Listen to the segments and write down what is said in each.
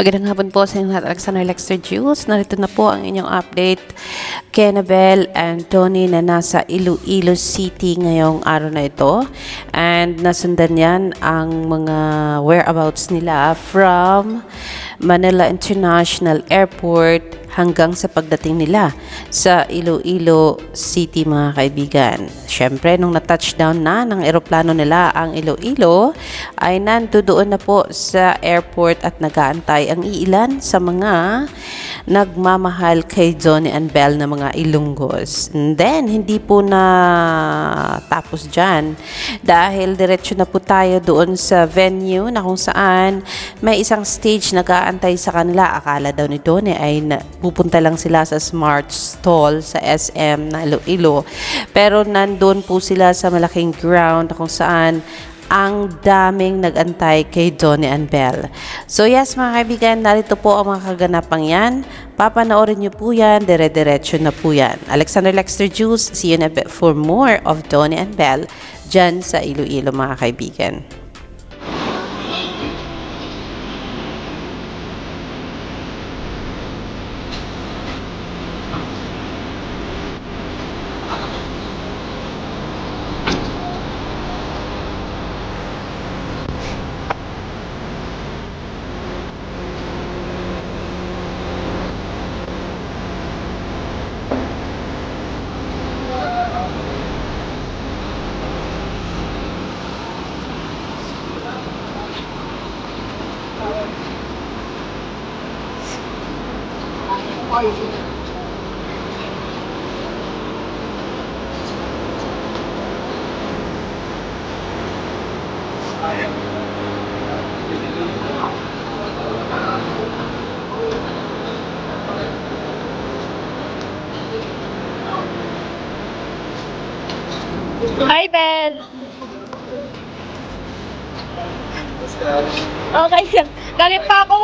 Magandang hapon po sa inyo lahat. Alexander Lexter Jules. Narito na po ang inyong update. Kenabel and Tony na nasa Iloilo City ngayong araw na ito. And nasundan yan ang mga whereabouts nila from Manila International Airport hanggang sa pagdating nila sa Iloilo City mga kaibigan. Siyempre, nung na-touchdown na ng eroplano nila ang Iloilo, ay nandoon na po sa airport at nagaantay ang iilan sa mga nagmamahal kay Johnny and Belle na mga Ilunggos. And then, hindi po na tapos dyan dahil diretso na po tayo doon sa venue na kung saan may isang stage nag-aantay sa kanila. Akala daw ni Donnie ay na, pupunta lang sila sa smart stall sa SM na Iloilo. Pero nandun po sila sa malaking ground na kung saan ang daming nagantay kay Donnie and Belle. So yes mga kaibigan, narito po ang mga kaganapang yan. Papanoorin niyo po yan, dire-diretso na po yan. Alexander Lexter Juice, see you in a bit for more of Donnie and Belle dyan sa Iloilo mga kaibigan. Hi, Ben! Okay. Galit pa ako.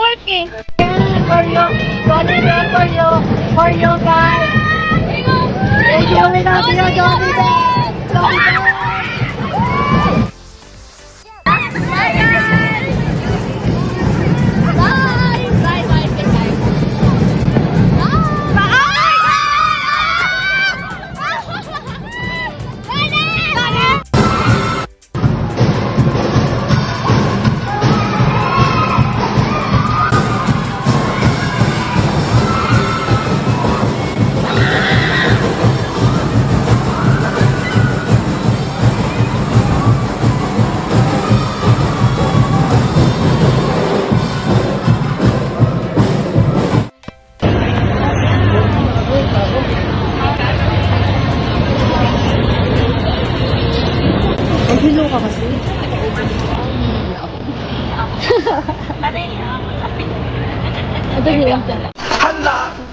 For you, for you guys. Thank you, we love you, Johnny Ben. 일로 가봤어요. 아들이야. 아들이야. 한다.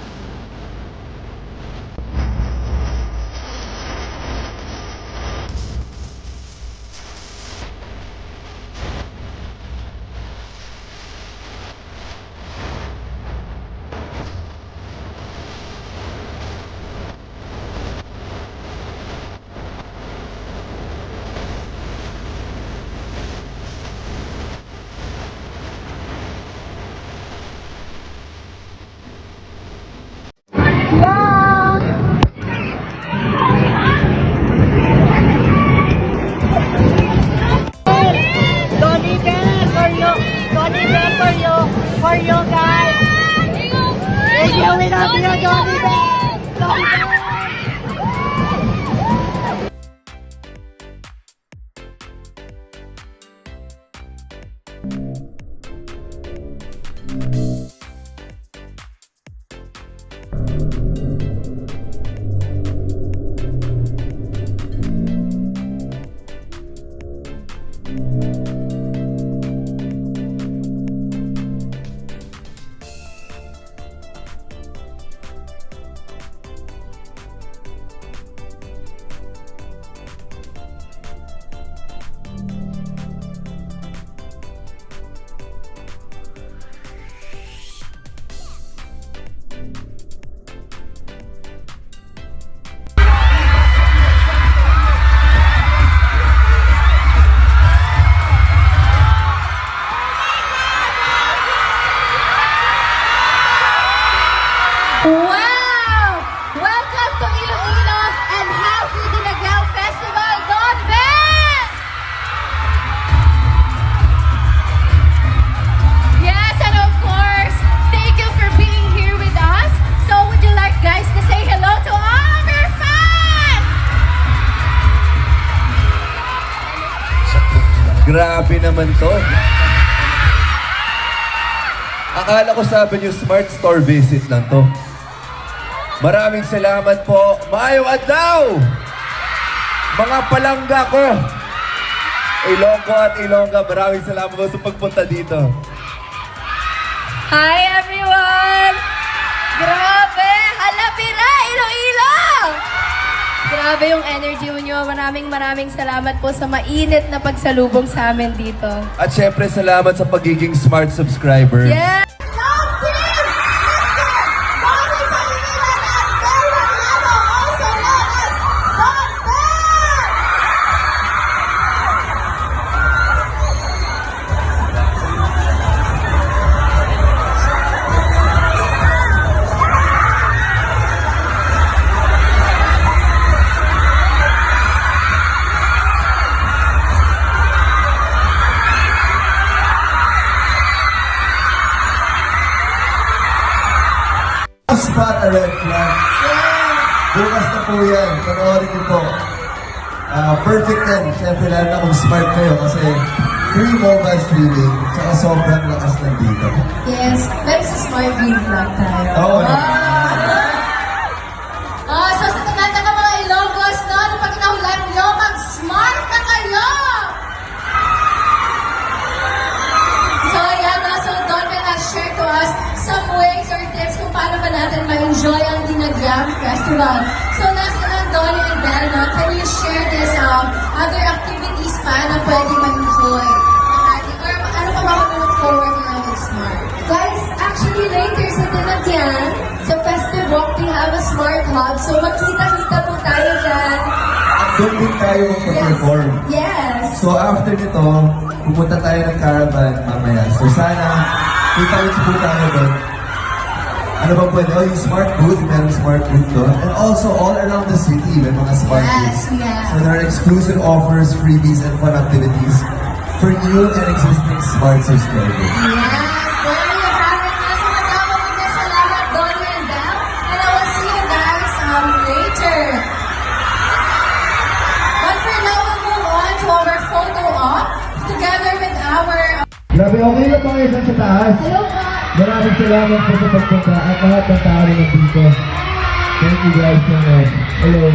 You. For you guys. Thank you. We love you, Donny Ben. Grabe naman to. Akala ko sabi niyo smart store visit lang to. Maraming salamat po. Maayong adlaw! Mga palangga ko. Ilonggo at Ilongga, maraming salamat po sa pagpunta dito. Hi everyone! Grabe! Halapira! Iloilo! Grabe yung energy nyo. Maraming maraming salamat po sa mainit na pagsalubong sa amin dito. At syempre, salamat sa pagiging smart subscriber. Yeah! Red flag. Bukas na po yan. Panoorin niyo po. Ah, perfect yan. Siyempre, lalo na kung smart kayo kasi free mobile streaming tsaka sobrang lakas ng dito. Yes, pero sa smart flag tayo. Oo. Ah, paano ba natin ma-enjoy ang Dinagyam Festival. So, nasa na Don and Bell, no, can you share this um, other activities pa na pwede ma-enjoy or ano pa ba mag-look forward na with Smart? Guys, actually later sa Dinagyam, sa Festive Walk, we have a Smart Hub. So, magkita-kita po tayo dyan. Doon din tayo magpa-perform. Yes! So after nito, pupunta tayo ng caravan mamaya. So sana, kita-kits po tayo doon. Ano ba pwede? Oh, yung smart booth, meron smart booth doon. And also, all around the city, may mga smart Yes, booths. yeah. So there are exclusive offers, freebies, and fun activities for new and existing smart subscribers. Yes! There you have it. Nasa matawag ko na salamat, Donnie and Belle. And I will see you guys um, later. But for now, we'll move on to our photo op together with our... Grabe, okay lang mga dyan sa taas. Hello po! Maraming salamat po sa pagpunta at lahat ng tao na nandito. Thank you guys so much. Hello.